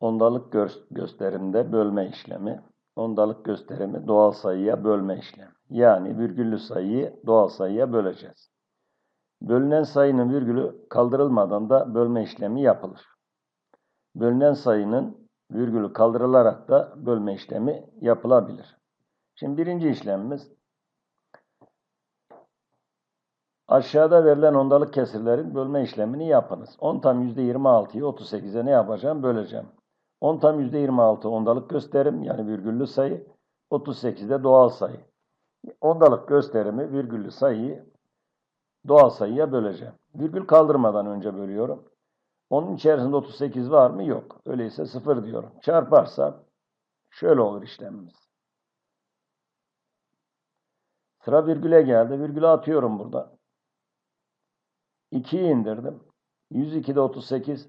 Ondalık gö- gösterimde bölme işlemi. Ondalık gösterimi doğal sayıya bölme işlemi. Yani virgüllü sayıyı doğal sayıya böleceğiz. Bölünen sayının virgülü kaldırılmadan da bölme işlemi yapılır. Bölünen sayının virgülü kaldırılarak da bölme işlemi yapılabilir. Şimdi birinci işlemimiz aşağıda verilen ondalık kesirlerin bölme işlemini yapınız. 10 tam %26'yı 38'e ne yapacağım? Böleceğim. 10 tam %26 ondalık gösterim yani virgüllü sayı. 38'de doğal sayı. Ondalık gösterimi virgüllü sayıyı doğal sayıya böleceğim. Virgül kaldırmadan önce bölüyorum. Onun içerisinde 38 var mı? Yok. Öyleyse 0 diyorum. Çarparsam şöyle olur işlemimiz. Sıra virgüle geldi. Virgülü atıyorum burada. 2'yi indirdim. 102'de 38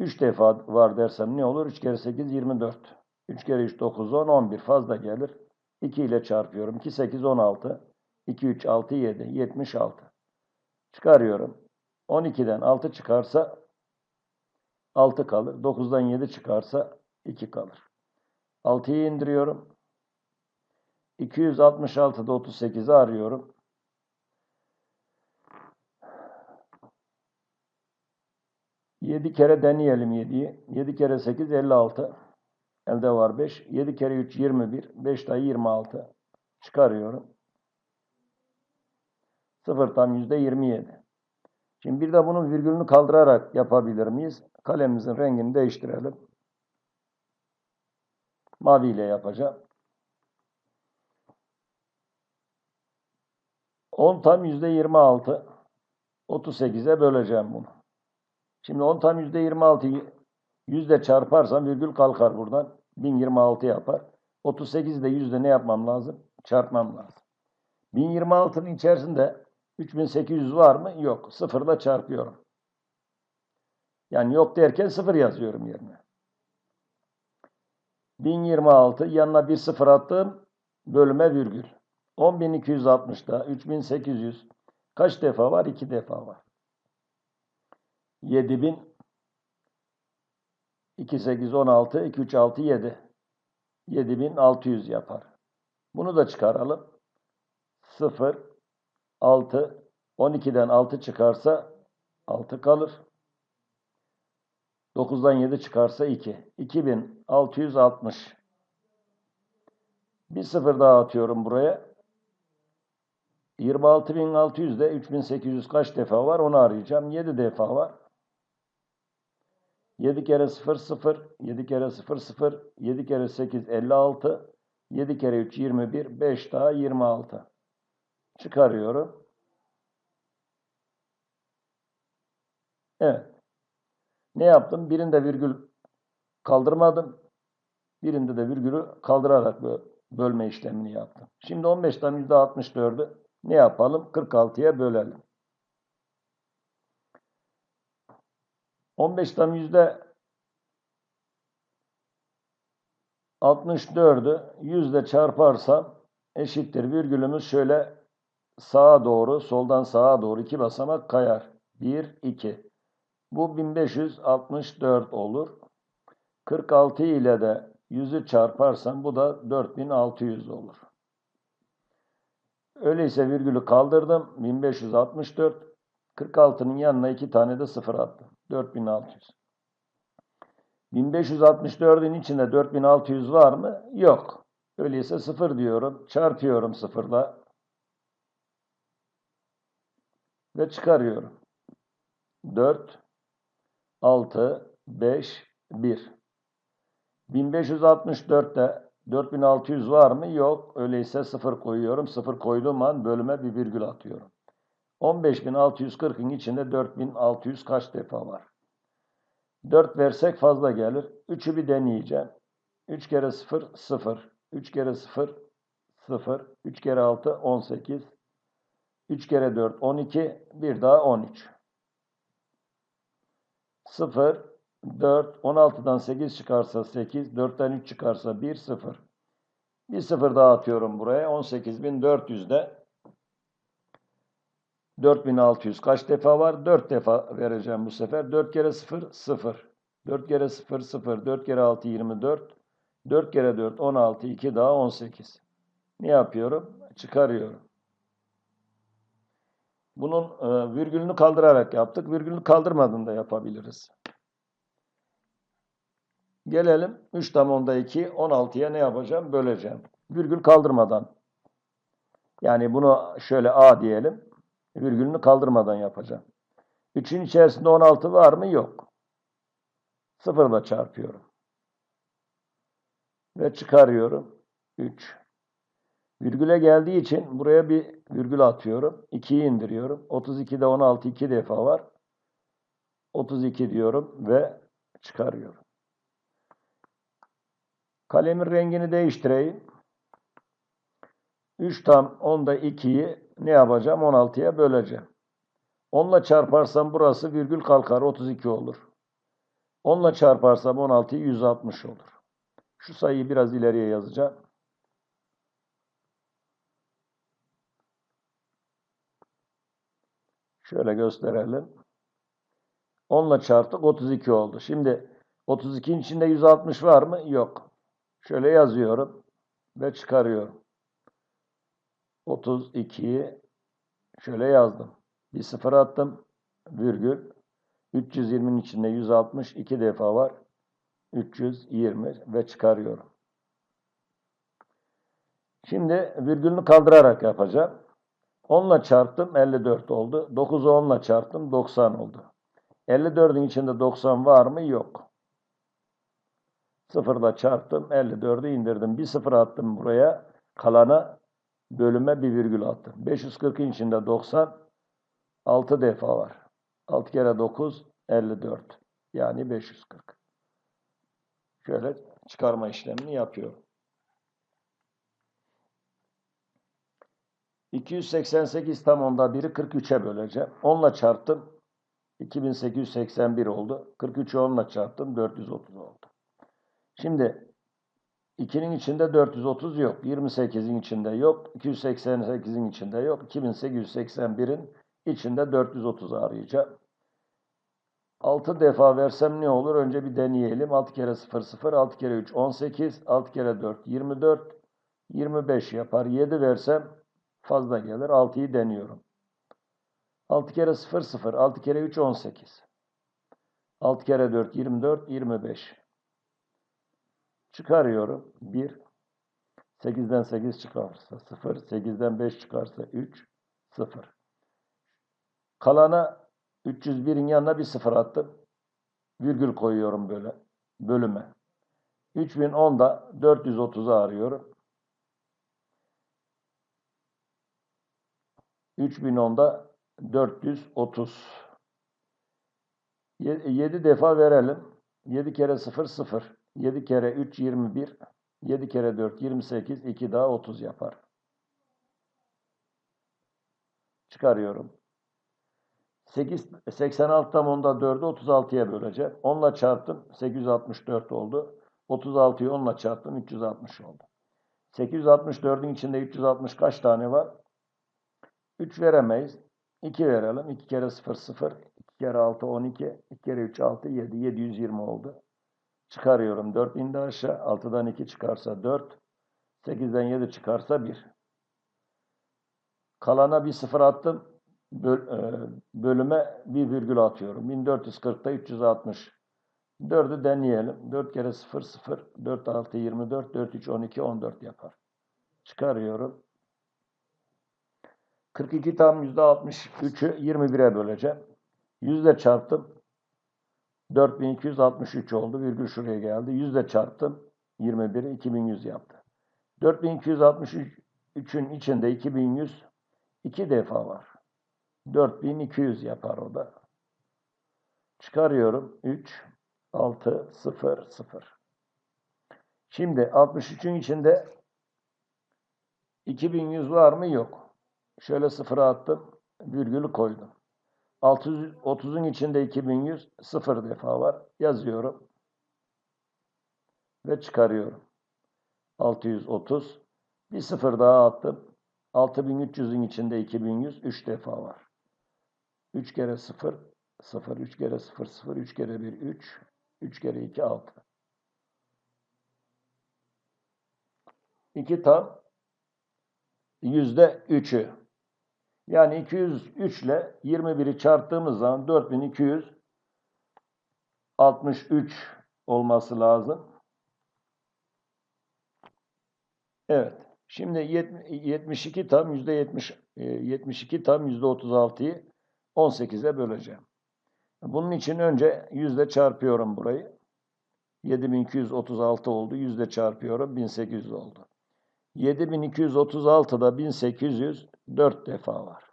3 defa var dersem ne olur? 3 kere 8 24. 3 kere 3 9 10 11 fazla gelir. 2 ile çarpıyorum. 2 8 16. 2 3 6 7 76. Çıkarıyorum. 12'den 6 çıkarsa 6 kalır. 9'dan 7 çıkarsa 2 kalır. 6'yı indiriyorum. 266'da 38'i arıyorum. Yedi kere deneyelim 7'yi. 7 kere 8 56. Elde var 5. 7 kere 3 21. 5 daha 26. Çıkarıyorum. 0 tam %27. Şimdi bir de bunun virgülünü kaldırarak yapabilir miyiz? Kalemimizin rengini değiştirelim. Mavi ile yapacağım. 10 tam %26. 38'e böleceğim bunu. Şimdi 10 tam %26'yı yüzde çarparsam virgül kalkar buradan. 1026 yapar. 38 de yüzde ne yapmam lazım? Çarpmam lazım. 1026'nın içerisinde 3800 var mı? Yok. Sıfırla çarpıyorum. Yani yok derken sıfır yazıyorum yerine. 1026 yanına bir sıfır attım. Bölüme virgül. 10260'da 3800 kaç defa var? 2 defa var. 7000 2 8 16 2 3 6 7 7600 yapar. Bunu da çıkaralım. 0 6 12'den 6 çıkarsa 6 kalır. 9'dan 7 çıkarsa 2. 2660. Bir sıfır daha atıyorum buraya. 26600'de 3800 kaç defa var onu arayacağım. 7 defa var. 7 kere 0 0, 7 kere 0 0, 7 kere 8 56, 7 kere 3 21, 5 daha 26. Çıkarıyorum. Evet. Ne yaptım? Birinde virgül kaldırmadım. Birinde de virgülü kaldırarak bölme işlemini yaptım. Şimdi 15'ten %64'ü ne yapalım? 46'ya bölelim. 15 tam yüzde 64'ü yüzde çarparsam eşittir. Virgülümüz şöyle sağa doğru, soldan sağa doğru iki basamak kayar. 1, 2. Bu 1564 olur. 46 ile de 100'ü çarparsam bu da 4600 olur. Öyleyse virgülü kaldırdım. 1564. 46'nın yanına iki tane de sıfır attım. 4600. 1564'ün içinde 4600 var mı? Yok. Öyleyse 0 diyorum. Çarpıyorum sıfırla. Ve çıkarıyorum. 4, 6, 5, 1. 1564'te 4600 var mı? Yok. Öyleyse 0 koyuyorum. 0 koyduğum an bölüme bir virgül atıyorum. 15.640'ın içinde 4600 kaç defa var? 4 versek fazla gelir. 3'ü bir deneyeceğim. 3 kere 0, 0. 3 kere 0, 0. 3 kere 6, 18. 3 kere 4, 12. Bir daha 13. 0, 4, 16'dan 8 çıkarsa 8, 4'ten 3 çıkarsa 1, 0. Bir 0 daha atıyorum buraya. 18.400'de 4600 kaç defa var? 4 defa vereceğim bu sefer. 4 kere 0, 0. 4 kere 0 0. 4 kere 6 24. 4 kere 4 16. 2 daha 18. Ne yapıyorum? Çıkarıyorum. Bunun e, virgülünü kaldırarak yaptık. Virgülünü kaldırmadan da yapabiliriz. Gelelim 3 tam onda 2 16'ya ne yapacağım? Böleceğim. Virgül kaldırmadan. Yani bunu şöyle A diyelim. Virgülünü kaldırmadan yapacağım. 3'ün içerisinde 16 var mı? Yok. Sıfırla çarpıyorum. Ve çıkarıyorum. 3. Virgüle geldiği için buraya bir virgül atıyorum. 2'yi indiriyorum. 32'de 16 iki defa var. 32 diyorum ve çıkarıyorum. Kalemin rengini değiştireyim. 3 tam 10'da 2'yi ne yapacağım? 16'ya böleceğim. 10'la çarparsam burası virgül kalkar 32 olur. 10'la çarparsam 16'yı 160 olur. Şu sayıyı biraz ileriye yazacağım. Şöyle gösterelim. 10'la çarptık 32 oldu. Şimdi 32'nin içinde 160 var mı? Yok. Şöyle yazıyorum ve çıkarıyorum. 32'yi şöyle yazdım. Bir sıfır attım. Virgül. 320'nin içinde 160 iki defa var. 320 ve çıkarıyorum. Şimdi virgülünü kaldırarak yapacağım. 10 ile çarptım 54 oldu. 9'u 10 ile çarptım 90 oldu. 54'ün içinde 90 var mı? Yok. 0 ile çarptım 54'ü indirdim. Bir sıfır attım buraya. Kalana bölüme bir virgül attım. 540'ın içinde 90 6 defa var. 6 kere 9 54. Yani 540. Şöyle çıkarma işlemini yapıyorum. 288 tam onda biri 43'e böleceğim. 10 ile çarptım. 2881 oldu. 43'ü 10 ile çarptım. 430 oldu. Şimdi 2'nin içinde 430 yok. 28'in içinde yok. 288'in içinde yok. 2881'in içinde 430 arayacağım. 6 defa versem ne olur? Önce bir deneyelim. 6 kere 0 0, 6 kere 3 18, 6 kere 4 24, 25 yapar. 7 versem fazla gelir. 6'yı deniyorum. 6 kere 0 0, 6 kere 3 18. 6 kere 4 24, 25. Çıkarıyorum. 1. 8'den 8 çıkarsa 0. 8'den 5 çıkarsa 3. 0. Kalana 301'in yanına bir 0 attım. Virgül koyuyorum böyle. Bölüme. 3010'da 430'u arıyorum. 3010'da 430. 7 defa verelim. 7 kere 0 0. 7 kere 3 21. 7 kere 4 28. 2 daha 30 yapar. Çıkarıyorum. 8, 86 tam onda 4'ü 36'ya böleceğim. 10 ile çarptım. 864 oldu. 36'yı 10 ile çarptım. 360 oldu. 864'ün içinde 360 kaç tane var? 3 veremeyiz. 2 verelim. 2 kere 0 0. 2 kere 6 12. 2 kere 3 6 7. 720 oldu. Çıkarıyorum. 4 indi aşağı. 6'dan 2 çıkarsa 4. 8'den 7 çıkarsa 1. Kalana bir 0 attım. Böl, e, bölüme bir virgül atıyorum. 1440'da 360. 4'ü deneyelim. 4 kere 0 0. 4 6 24. 4 3 12 14 yapar. Çıkarıyorum. 42 tam %63'ü 21'e böleceğim. Yüzde çarptım. 4263 oldu. Virgül şuraya geldi. Yüzde çarptım. 21'i 2100 yaptı. 4263'ün içinde 2100 iki defa var. 4200 yapar o da. Çıkarıyorum. 3, 6, 0, 0. Şimdi 63'ün içinde 2100 var mı? Yok. Şöyle sıfıra attım. Virgülü koydum. 630'un içinde 2100 sıfır defa var. Yazıyorum. Ve çıkarıyorum. 630. Bir sıfır daha attım. 6300'ün içinde 2100 3 defa var. 3 kere 0 0 3 kere 0 0 3 kere 1 3 3 kere 2 6. 2 tam yüzde 3'ü. Yani 203 ile 21'i çarptığımız zaman 4263 olması lazım. Evet. Şimdi 72 tam yüzde 70 72 tam yüzde 36'yı 18'e böleceğim. Bunun için önce yüzde çarpıyorum burayı. 7236 oldu. Yüzde çarpıyorum. 1800 oldu. 7236'da 1800 4 defa var.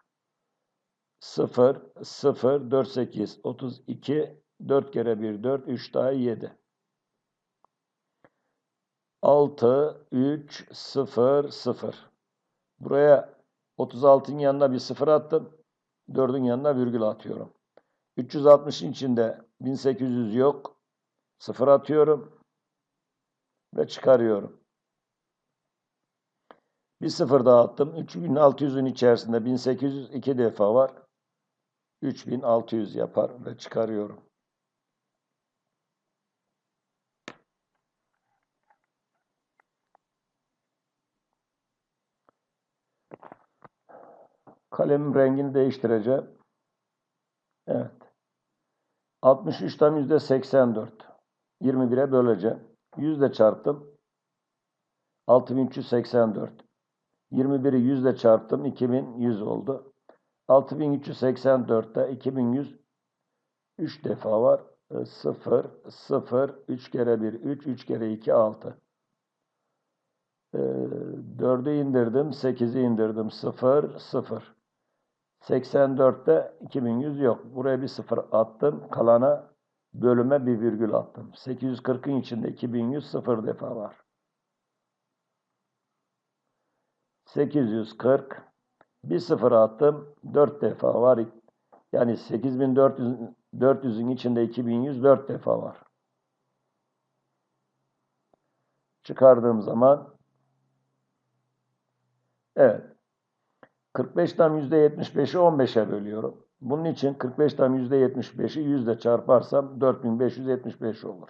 0, 0, 4, 8, 32, 4 kere 1, 4, 3 daha 7. 6, 3, 0, 0. Buraya 36'ın yanına bir 0 attım. 4'ün yanına virgül atıyorum. 360'ın içinde 1800 yok. 0 atıyorum. Ve çıkarıyorum. Bir 0 daha attım. 3600'ün içerisinde 1800 iki defa var. 3600 yapar ve çıkarıyorum. Kalemin rengini değiştireceğim. Evet. 63 tam yüzde 84. 21'e böleceğim. Yüzde çarptım. 6384. 21'i yüzde çarptım. 2100 oldu. 6384'te 2100 3 defa var. 0, 0, 3 kere 1, 3, 3 kere 2, 6. 4'ü indirdim, 8'i indirdim. 0, 0. 84'te 2100 yok. Buraya bir sıfır attım. Kalana bölüme bir virgül attım. 840'ın içinde 2100 sıfır defa var. 840 bir sıfır attım. 4 defa var. Yani 8400'ün içinde 2100 4 defa var. Çıkardığım zaman evet 45'ten %75'i 15'e bölüyorum. Bunun için 45'ten %75'i 100 çarparsam 4575 olur.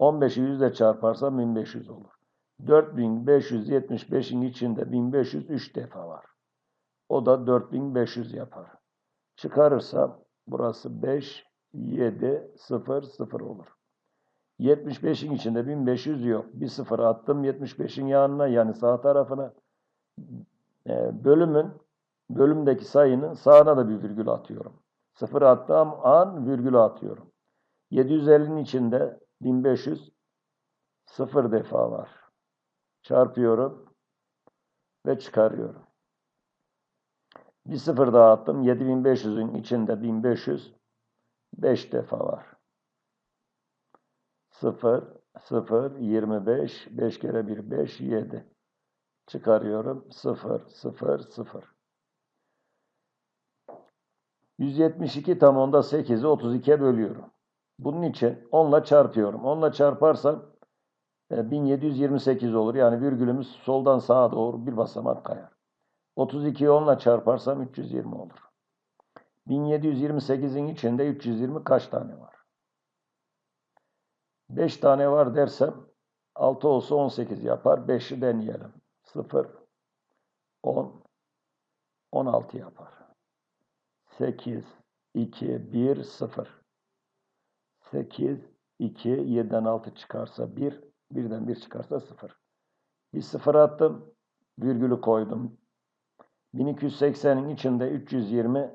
15'i 100 çarparsam 1500 olur. 4575'in içinde 1500 3 defa var. O da 4500 yapar. Çıkarırsam burası 5, 7, 0, 0 olur. 75'in içinde 1500 yok. Bir sıfır attım 75'in yanına yani sağ tarafına. Ee, bölümün bölümdeki sayının sağına da bir virgül atıyorum. Sıfır attığım an virgül atıyorum. 750'nin içinde 1500 sıfır defa var. Çarpıyorum ve çıkarıyorum. Bir sıfır daha attım. 7500'ün içinde 1500 5 defa var. 0, 0, 25, 5 kere 1, 5, 7. Çıkarıyorum. 0, 0, 0. 172 tam onda 8'i 32'ye bölüyorum. Bunun için 10 ile çarpıyorum. 10 ile çarparsam 1728 olur. Yani virgülümüz soldan sağa doğru bir basamak kayar. 32'yi 10 ile çarparsam 320 olur. 1728'in içinde 320 kaç tane var? 5 tane var dersem 6 olsa 18 yapar. 5'i deneyelim. 0, 10, 16 yapar. 8, 2, 1, 0. 8, 2, 7'den 6 çıkarsa 1, 1'den 1 çıkarsa 0. Bir 0 attım, virgülü koydum. 1280'in içinde 320,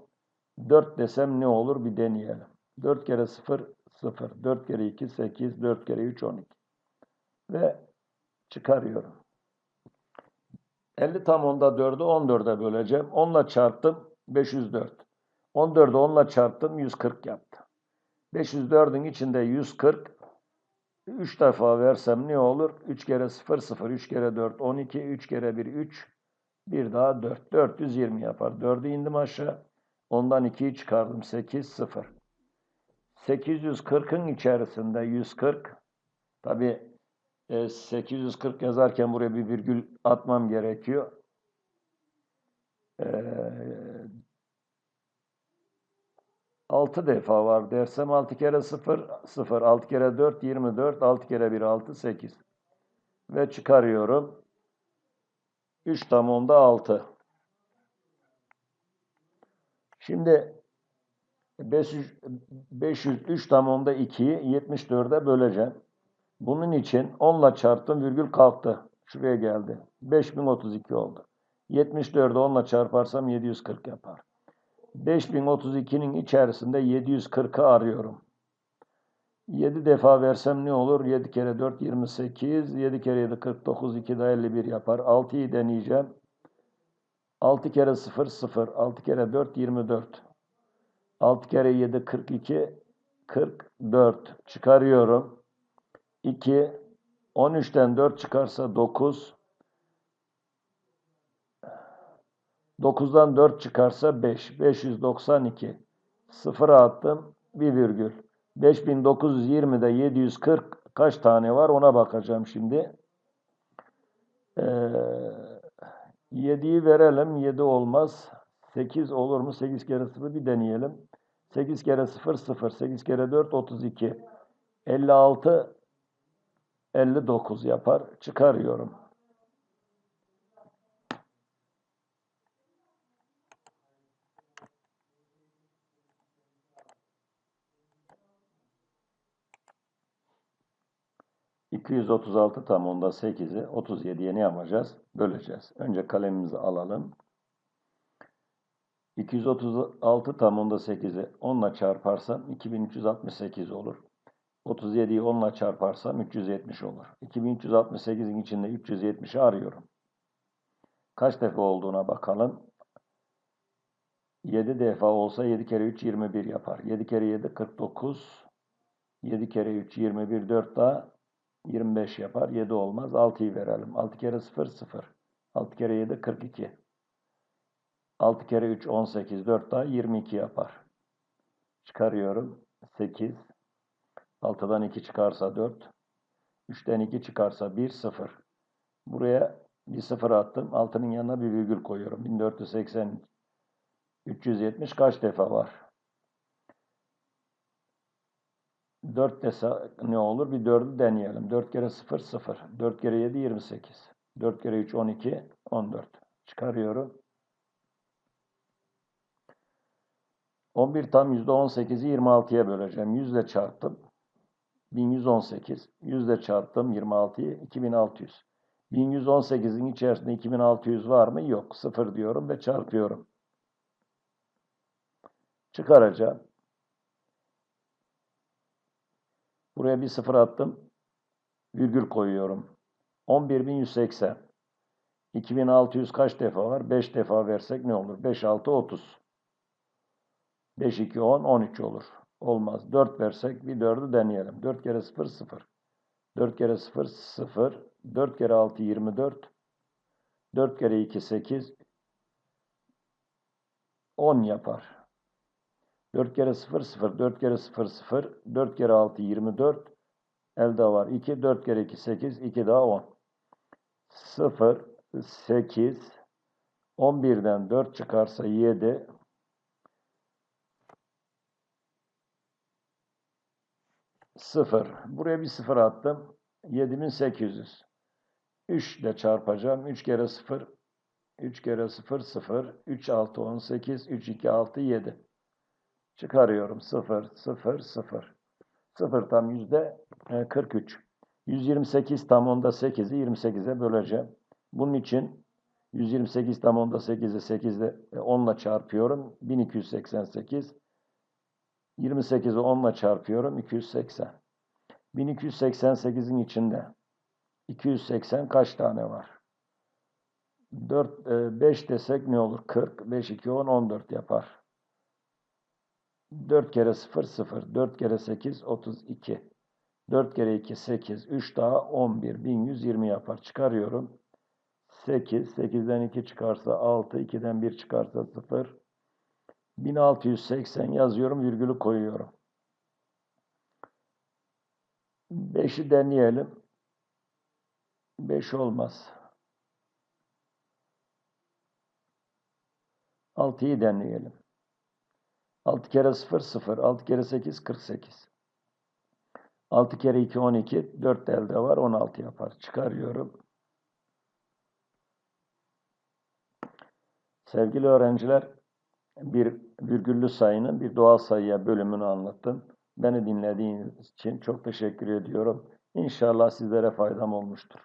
4 desem ne olur bir deneyelim. 4 kere 0, 0. 4 kere 2, 8. 4 kere 3, 12. Ve çıkarıyorum. 50 tam onda 4'ü 14'e böleceğim. 10 ile çarptım 504. 14'ü 10 ile çarptım 140 yaptı. 504'ün içinde 140 3 defa versem ne olur? 3 kere 0 0 3 kere 4 12 3 kere 1 3 bir daha 4 420 yapar. 4'ü indim aşağı. Ondan 2'yi çıkardım 8 0. 840'ın içerisinde 140 tabi 840 yazarken buraya bir virgül atmam gerekiyor. Ee, 6 defa var dersem 6 kere 0, 0. 6 kere 4, 24. 6 kere 1, 6, 8. Ve çıkarıyorum. 3 tam onda 6. Şimdi 500, 503 tam onda 2'yi 74'e böleceğim. Bunun için 10 ile çarptım virgül kalktı. Şuraya geldi. 5032 oldu. 74'ü 10 ile çarparsam 740 yapar. 5032'nin içerisinde 740'ı arıyorum. 7 defa versem ne olur? 7 kere 4 28, 7 kere 7 49, 2 de 51 yapar. 6'yı deneyeceğim. 6 kere 0 0, 6 kere 4 24. 6 kere 7 42, 44 çıkarıyorum. 2, 13'ten 4 çıkarsa 9, 9'dan 4 çıkarsa 5. 592. Sıfıra attım. Bir virgül. 5920'de 740 kaç tane var ona bakacağım şimdi. Ee, 7'yi verelim. 7 olmaz. 8 olur mu? 8 kere 0 bir deneyelim. 8 kere 0 0. 8 kere 4 32. 56 59 yapar. Çıkarıyorum. 236 tam onda 8'i 37'ye ne yapacağız? Böleceğiz. Önce kalemimizi alalım. 236 tam onda 8'i 10 ile çarparsam 2368 olur. 37'yi 10 ile çarparsam 370 olur. 2368'in içinde 370'i arıyorum. Kaç defa olduğuna bakalım. 7 defa olsa 7 kere 3 21 yapar. 7 kere 7 49. 7 kere 3 21 4 daha 25 yapar. 7 olmaz. 6'yı verelim. 6 kere 0 0. 6 kere 7 42. 6 kere 3 18. 4 daha 22 yapar. Çıkarıyorum. 8. 6'dan 2 çıkarsa 4. 3'ten 2 çıkarsa 1 0. Buraya bir 0 attım. 6'nın yanına bir virgül koyuyorum. 1480 370 kaç defa var? 4 dese ne olur? Bir 4'ü deneyelim. 4 kere 0, 0. 4 kere 7, 28. 4 kere 3, 12, 14. Çıkarıyorum. 11 tam %18'i 26'ya böleceğim. 100 ile çarptım. 1118. 100 ile çarptım 26'yı. 2600. 1118'in içerisinde 2600 var mı? Yok. 0 diyorum ve çarpıyorum. Çıkaracağım. Buraya bir sıfır attım. Virgül koyuyorum. 11.180. 2600 kaç defa var? 5 defa versek ne olur? 5, 6, 30. 5, 2, 10, 13 olur. Olmaz. 4 versek bir 4'ü deneyelim. 4 kere 0, 0. 4 kere 0, 0. 4 kere 6, 24. 4 kere 2, 8. 10 yapar. 4 kere 0 0, 4 kere 0 0, 4 kere 6 24. Elde var 2, 4 kere 2 8, 2 daha 10. 0, 8, 11'den 4 çıkarsa 7, Sıfır. Buraya bir sıfır attım. 7800. 3 ile çarpacağım. 3 kere 0. 3 kere 0 0. 3 6 18. 3 2 6 7. Çıkarıyorum 0, 0, 0. 0 tam yüzde 43. 128 tam onda 8'i 28'e böleceğim. Bunun için 128 tam onda 8'i 8'de 10 ile çarpıyorum. 1288. 28'i 10 ile çarpıyorum. 280. 1288'in içinde 280 kaç tane var? 4, 5 desek ne olur? 40. 5, 2, 10, 14 yapar. 4 kere 0 0. 4 kere 8 32. 4 kere 2 8. 3 daha 11. 1120 yapar. Çıkarıyorum. 8. 8'den 2 çıkarsa 6. 2'den 1 çıkarsa 0. 1680 yazıyorum. Virgülü koyuyorum. 5'i deneyelim. 5 olmaz. 6'yı deneyelim. 6 kere 0 0. 6 kere 8 48. 6 kere 2 12. 4 de elde var 16 yapar. Çıkarıyorum. Sevgili öğrenciler, bir virgüllü sayının bir doğal sayıya bölümünü anlattım. Beni dinlediğiniz için çok teşekkür ediyorum. İnşallah sizlere faydam olmuştur.